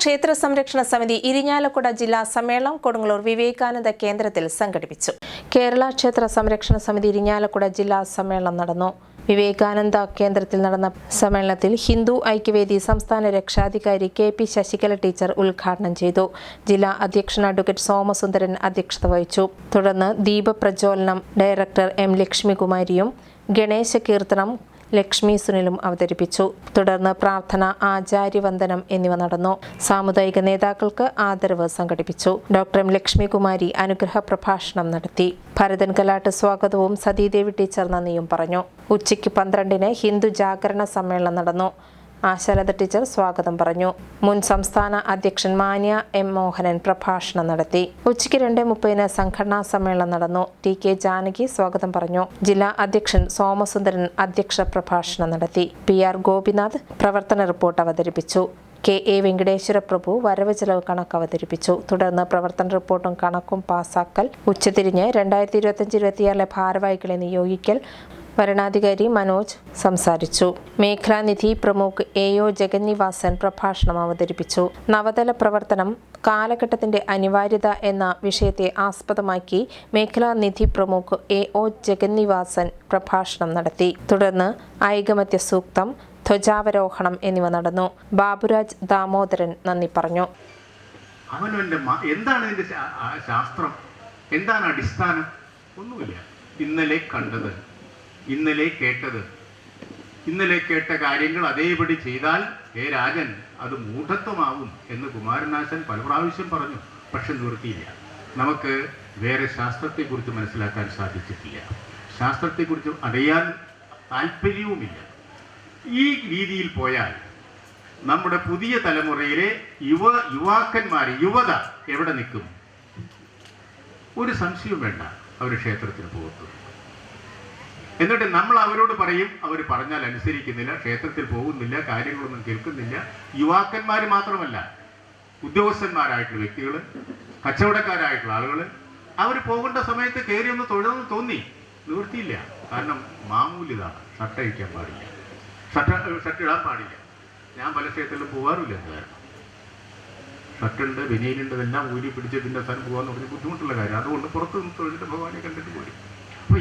ക്ഷേത്ര സംരക്ഷണ സമിതി ഇരിഞ്ഞാലക്കുട ജില്ലാ സമ്മേളനം കൊടുങ്ങല്ലൂർ വിവേകാനന്ദ കേന്ദ്രത്തിൽ സംഘടിപ്പിച്ചു. കേരള ക്ഷേത്ര സംരക്ഷണ സമിതി ഇരിഞ്ഞാലക്കുട ജില്ലാ സമ്മേളനം നടന്നു. വിവേകാനന്ദ കേന്ദ്രത്തിൽ നടന്ന സമ്മേളനത്തിൽ ഹിന്ദു ഐക്യവേദി സംസ്ഥാന രക്ഷാധികാരി കെ പി ശശികല ടീച്ചർ ഉദ്ഘാടനം ചെയ്തു. ജില്ലാ അധ്യക്ഷൻ അഡ്വക്കേറ്റ് സോമസുന്ദരൻ അധ്യക്ഷത വഹിച്ചു. തുടർന്ന് ദീപപ്രജ്വലനം ഡയറക്ടർ എം ലക്ഷ്മികുമാരിയും ഗണേശ കീർത്തനം ലക്ഷ്മി സുനിലും അവതരിപ്പിച്ചു. തുടർന്ന് പ്രാർത്ഥന ആചാര്യവന്ദനം എന്നിവ നടന്നു. സാമുദായിക നേതാക്കൾക്ക് ആദരവ് സംഘടിപ്പിച്ചു. ഡോക്ടർ എം ലക്ഷ്മികുമാരി അനുഗ്രഹ പ്രഭാഷണം നടത്തി. ഭരതൻ കലാട്ട് സ്വാഗതവും സതീദേവി ടീച്ചർ നന്ദിയും പറഞ്ഞു. ഉച്ചയ്ക്ക് പന്ത്രണ്ടിന് ഹിന്ദു ജാഗരണ സമ്മേളനം നടന്നു. ആശാലത ടീച്ചർ സ്വാഗതം പറഞ്ഞു. മുൻ സംസ്ഥാന അധ്യക്ഷൻ മാന്യ എം മോഹനൻ പ്രഭാഷണം നടത്തി. ഉച്ചയ്ക്ക് രണ്ട് മുപ്പതിന് സംഘടനാ സമ്മേളനം നടന്നു. ടി കെ ജാനകി സ്വാഗതം പറഞ്ഞു. ജില്ലാ അധ്യക്ഷൻ സോമസുന്ദരൻ അധ്യക്ഷ പ്രഭാഷണം നടത്തി. പി ആർ ഗോപിനാഥ് പ്രവർത്തന റിപ്പോർട്ട് അവതരിപ്പിച്ചു. കെ എ വെങ്കടേശ്വര പ്രഭു വരവ് ചെലവ് കണക്ക് അവതരിപ്പിച്ചു. തുടർന്ന് പ്രവർത്തന റിപ്പോർട്ടും കണക്കും പാസാക്കൽ. ഉച്ചതിരിഞ്ഞ് രണ്ടായിരത്തി ഇരുപത്തഞ്ച് ഇരുപത്തിയാറിലെ ഭാരവാഹികളെ നിയോഗിക്കൽ വരണാധികാരി മനോജ് സംസാരിച്ചു. മേഖലാനിധി പ്രമുഖ് എ ഒ ജഗന്നിവാസൻ പ്രഭാഷണം അവതരിപ്പിച്ചു. നവതല പ്രവർത്തനം കാലഘട്ടത്തിന്റെ അനിവാര്യത എന്ന വിഷയത്തെ ആസ്പദമാക്കി മേഖലാനിധി പ്രമുഖ് എ ഒ ജഗന്നിവാസൻ പ്രഭാഷണം നടത്തി. തുടർന്ന് ഐകമത്യ സൂക്തം ധ്വജാവരോഹണം എന്നിവ നടന്നു. ബാബുരാജ് ദാമോദരൻ നന്ദി പറഞ്ഞു. എന്താണ് ശാസ്ത്രം? എന്താണ് അടിസ്ഥാനം? ഒന്നുമില്ല. ഇന്നലെ കണ്ടത് ഇന്നലെ കേട്ടത്. ഇന്നലെ കേട്ട കാര്യങ്ങൾ അതേപടി ചെയ്താൽ ഹേ രാജൻ അത് മൂഢത്വമാവും എന്ന് കുമാരനാശൻ പല പ്രാവശ്യം പറഞ്ഞു പക്ഷെ നിവൃത്തിയില്ല നമുക്ക് വേറെ ശാസ്ത്രത്തെക്കുറിച്ച് മനസ്സിലാക്കാൻ സാധിച്ചിട്ടില്ല. ശാസ്ത്രത്തെക്കുറിച്ച് അറിയാൻ താല്പര്യവുമില്ല ഈ രീതിയിൽ പോയാൽ നമ്മുടെ പുതിയ തലമുറയിലെ യുവ യുവാക്കന്മാർ യുവത എവിടെ നിൽക്കും? ഒരു സംശയവും വേണ്ട. അവർ ക്ഷേത്രത്തിന് പോകുന്നു എന്നിട്ട് നമ്മൾ അവരോട് പറയും അവർ പറഞ്ഞാൽ അനുസരിക്കുന്നില്ല ക്ഷേത്രത്തിൽ പോകുന്നില്ല കാര്യങ്ങളൊന്നും കേൾക്കുന്നില്ല. യുവാക്കന്മാർ മാത്രമല്ല ഉദ്യോഗസ്ഥന്മാരായിട്ടുള്ള വ്യക്തികൾ കച്ചവടക്കാരായിട്ടുള്ള ആളുകൾ അവർ പോകേണ്ട സമയത്ത് കയറി ഒന്ന് തൊഴുതെന്ന് തോന്നി. നിവൃത്തിയില്ല. കാരണം മാമൂലിതാണ് ഷർട്ട് അഴിക്കാൻ പാടില്ല. ഷർട്ട് ഷർട്ട് ഇടാൻ പാടില്ല. ഞാൻ പല ക്ഷേത്രത്തിലും പോകാറില്ല എന്ന് കാരണം ഷർട്ടുണ്ട് ബനിയനുണ്ട് ഇതെല്ലാം ഊരി പിടിച്ച് പിന്നെ അവസാനം പോകാന്ന് പറഞ്ഞ് ബുദ്ധിമുട്ടുള്ള കാര്യം. അതുകൊണ്ട് പുറത്ത് നിന്ന് തൊഴിലിട്ട് ഭഗവാനെ കണ്ടിട്ട് പോരും. അപ്പോൾ